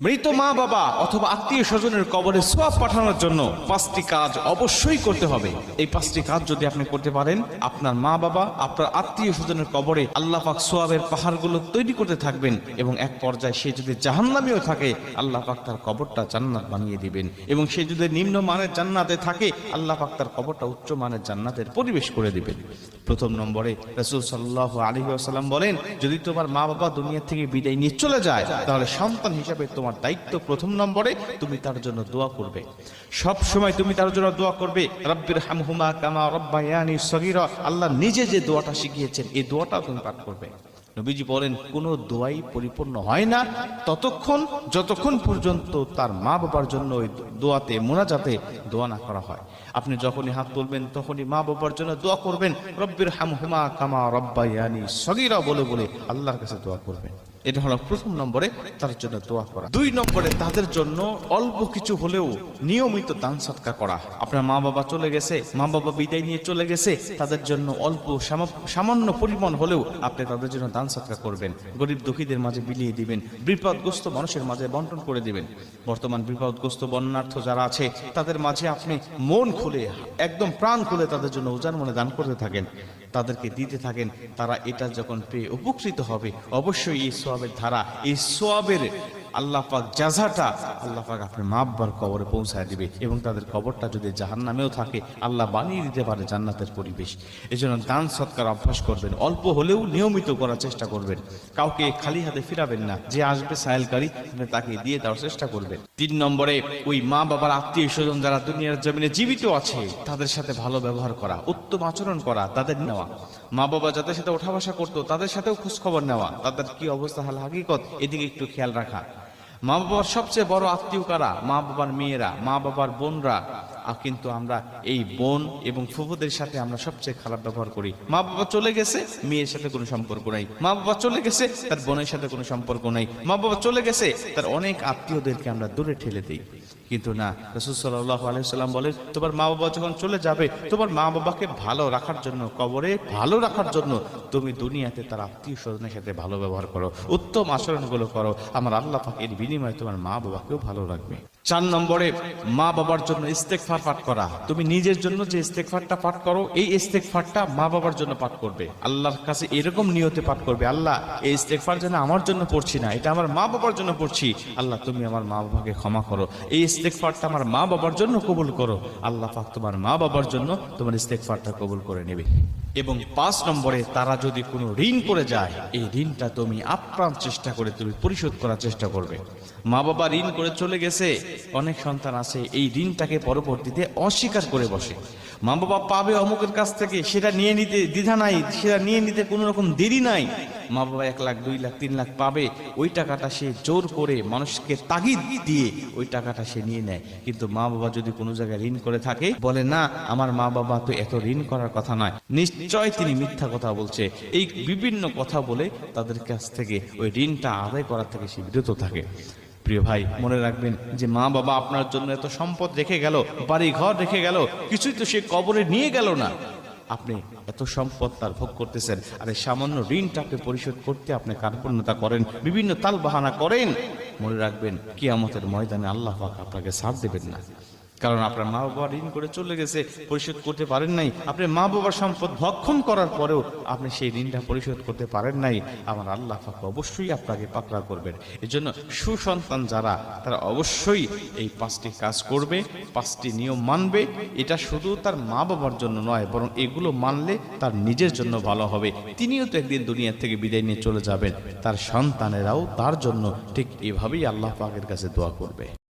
মৃত মা বাবা অথবা আত্মীয় স্বজনের কবরে সোয়াব পাঠানোর জন্য পাঁচটি কাজ অবশ্যই করতে হবে। এই পাঁচটি কাজ যদি আপনি করতে পারেন, আপনার মা বাবা, আপনার আত্মীয় স্বজনের কবরে আল্লাহ পাক সোয়াবের পাহাড়গুলো তৈরি করতে থাকবেন এবং এক পর্যায়ে সে যদি জাহান্নামেও থাকে, আল্লাহ পাক তার কবরটা জান্নাত বানিয়ে দিবেন এবং সে যদি নিম্ন মানের জান্নাতে থাকে, আল্লাহ পাক তার কবরটা উচ্চ মানের জান্নাতের পরিবেশ করে দিবেন। প্রথম নম্বরে রসুল সাল্লাহ আলী আসাল্লাম বলেন, যদি তোমার মা বাবা দুনিয়া থেকে বিদায় নিয়ে চলে যায়, তাহলে সন্তান হিসাবে তোমার দায়িত্ব প্রথম নম্বরে, তুমি তার জন্য দোয়া করবে। সব সময় তুমি তার জন্য দোয়া করবে, রব্বির হামহুমা কামা রব্বায়ানি সগীরা। আল্লাহ নিজে যে দোয়াটা শিখিয়েছেন, এই দোয়াটাও তুমি পাঠ করবে। নবীজি বলেন, কোনো দোয়াই পরিপূর্ণ হয় না। ততক্ষণ, যতক্ষণ পর্যন্ত তার মা বাবার জন্য ওই দোয়াতে মোনাজাতে দোয়া না করা হয়। আপনি যখনই হাত তুলবেন, তখনই মা বাবার জন্য দোয়া করবেন, রব্বির হামহুমা কামা রব্বায়ানি সগীরা বলে বলে আল্লাহর কাছে দোয়া করবেন। এটা হলো প্রথম নম্বরে জন্য দোয়া করা। দুই নম্বরে তাদের জন্য অল্প কিছু হলেও নিয়মিত দান করা। আপনার মা বাবা চলে গেছে, মা বাবা বিদায় নিয়ে চলে গেছে, তাদের জন্য অল্প সামান্য পরিমাণ হলেও আপনি তাদের জন্য দান সৎকা করবেন। গরিব দুঃখীদের মাঝে বিলিয়ে দিবেন, বিপদগ্রস্ত মানুষের মাঝে বন্টন করে দিবেন। বর্তমান বিপদগ্রস্ত বন্যার্থ যারা আছে, তাদের মাঝে আপনি মন খুলে, একদম প্রাণ খুলে তাদের জন্য উজান মনে দান করতে থাকেন। তাদেরকে দিতে থাকেন, তারা এটা যখন পেয়ে উপকৃত হবে, অবশ্যই এই সোয়াবের ধারা, এই সোয়াবের আল্লাহ পাক জাজাটা, আল্লাহ পাক আপনার মা বাবার কবরে পৌঁছায় দিবে এবং তাদের কবরটা যদি জাহান নামেও থাকে, আল্লাহ বানিয়ে দিতে পারে জান্নাতের পরিবেশ। এই জন্য দান সৎকার অভ্যাস করবেন, অল্প হলেও নিয়মিত করার চেষ্টা করবেন। কাউকে খালি হাতে ফিরাবেন না, যে আসবে সাহেলকারী আপনি তাকে দিয়ে দেওয়ার চেষ্টা করবেন। তিন নম্বরে, ওই মা বাবার আত্মীয় স্বজন যারা দুনিয়ার জমিনে জীবিত আছে, তাদের সাথে ভালো ব্যবহার করা, উত্তম আচরণ করা, তাদের নেওয়া। মা বাবা যাদের সাথে ওঠা বসা করতো, তাদের সাথেও খোঁজ খবর নেওয়া, তাদের কি অবস্থা, হাল, হাকিকত, এদিকে একটু খেয়াল রাখা। মা বাবার সবচেয়ে বড় আত্মীয় কারা? মা বাবার মেয়েরা মা বাবার বোনরা কিন্তু আমরা এই বোন এবং ফুফুদের সাথে আমরা সবচেয়ে খারাপ ব্যবহার করি। মা বাবা চলে গেছে, মেয়ের সাথে কোনো সম্পর্ক নাই। মা বাবা চলে গেছে, তার বোনের সাথে কোনো সম্পর্ক নাই। মা বাবা চলে গেছে, তার অনেক আত্মীয়দেরকে আমরা দূরে ঠেলে দিই। কিন্তু না, রসুল সাল্লাহ বলেন, তোমার মা বাবা যখন চলে যাবে, তোমার মা বাবাকে ভালো রাখার জন্য, কবরে ভালো রাখার জন্য তুমি দুনিয়াতে তার আত্মীয় স্বজনের সাথে ভালো ব্যবহার করো, উত্তম আচরণগুলো করো। আমার আল্লাহ এর বিনিময়ে তোমার মা বাবাকেও ভালো রাখবে। চার নম্বরে, মা বাবার জন্য ইস্তেকফার পাঠ করা। তুমি নিজের জন্য যে ইস্তেকফারটা পাঠ করো, এই ইস্তেকফারটা মা বাবার জন্য পাঠ করবে। আল্লাহর কাছে এরকম নিয়তে পাঠ করবে, আল্লাহ, এই ইস্তেকফার যেন আমার জন্য পড়ছি না, এটা আমার মা বাবার জন্য পড়ছি। আল্লাহ, তুমি আমার মা বাবাকে ক্ষমা করো। এই ইস্তেকফারটা আমার মা বাবার জন্য কবুল করো। আল্লাহ পাক তোমার মা বাবার জন্য তোমার ইস্তেকফারটা কবুল করে নেবে। এবং পাঁচ নম্বরে, তারা যদি কোনো ঋণ করে যায়, এই ঋণটা তুমি আপ্রাণ চেষ্টা করে তুমি পরিশোধ করার চেষ্টা করবে। মা বাবা ঋণ করে চলে গেছে। অনেক সন্তান আছে, এই ঋণটাকে পরবর্তীতে অস্বীকার করে বসে। মা বাবা পাবে অমুকের কাছ থেকে, সেটা নিয়ে নিতে দ্বিধা নাই, সেটা নিয়ে নিতে কোনো রকম দেরি নাই। মা বাবা এক লাখ, দুই লাখ, তিন লাখ পাবে, ওই টাকাটা সে জোর করে মানুষকে তাগিদ দিয়ে ওই টাকাটা সে নিয়ে নেয়। কিন্তু মা বাবা যদি কোনো জায়গায় ঋণ করে থাকে, বলে, না, আমার মা বাবা তো এত ঋণ করার কথা নয়। নিশ্চয় তিনি মিথ্যা কথা বলছে। এই বিভিন্ন কথা বলে তাদের কাছ থেকে ওই ঋণটা আদায় করার থেকে সে বিরত থাকে। প্রিয় ভাই, মনে রাখবেন যে মা বাবা আপনার জন্য এত সম্পদ রেখে গেল, বাড়ি ঘর রেখে গেল, কিছুই তো সে কবরে নিয়ে গেল না। আপনি এত সম্পদ তার ভোগ করতেছেন, আর এই সামান্য ঋণটাকে পরিশোধ করতে আপনি কার্পণ্যতা করেন, বিভিন্ন তাল বাহানা করেন। মনে রাখবেন, কিয়ামতের ময়দানে আল্লাহ আপনাকে সাথ দেবেন না। কারণ আপনার মা বাবা ঋণ করে চলে গেছে, পরিশোধ করতে পারেন নাই। আপনি মা বাবার সম্পদ ভক্ষণ করার পরেও আপনি সেই ঋণটা পরিশোধ করতে পারেন নাই। আমার আল্লাহ পাক অবশ্যই আপনাকে পাকড়া করবেন। এজন্য সুসন্তান যারা, তারা অবশ্যই এই পাঁচটি কাজ করবে, পাঁচটি নিয়ম মানবে। এটা শুধু তার মা বাবার জন্য নয়, বরং এগুলো মানলে তার নিজের জন্য ভালো হবে। তিনিও তো একদিন দুনিয়া থেকে বিদায় নিয়ে চলে যাবেন। তার সন্তানেরাও তার জন্য ঠিক এভাবেই আল্লাহ পাকের কাছে দোয়া করবে।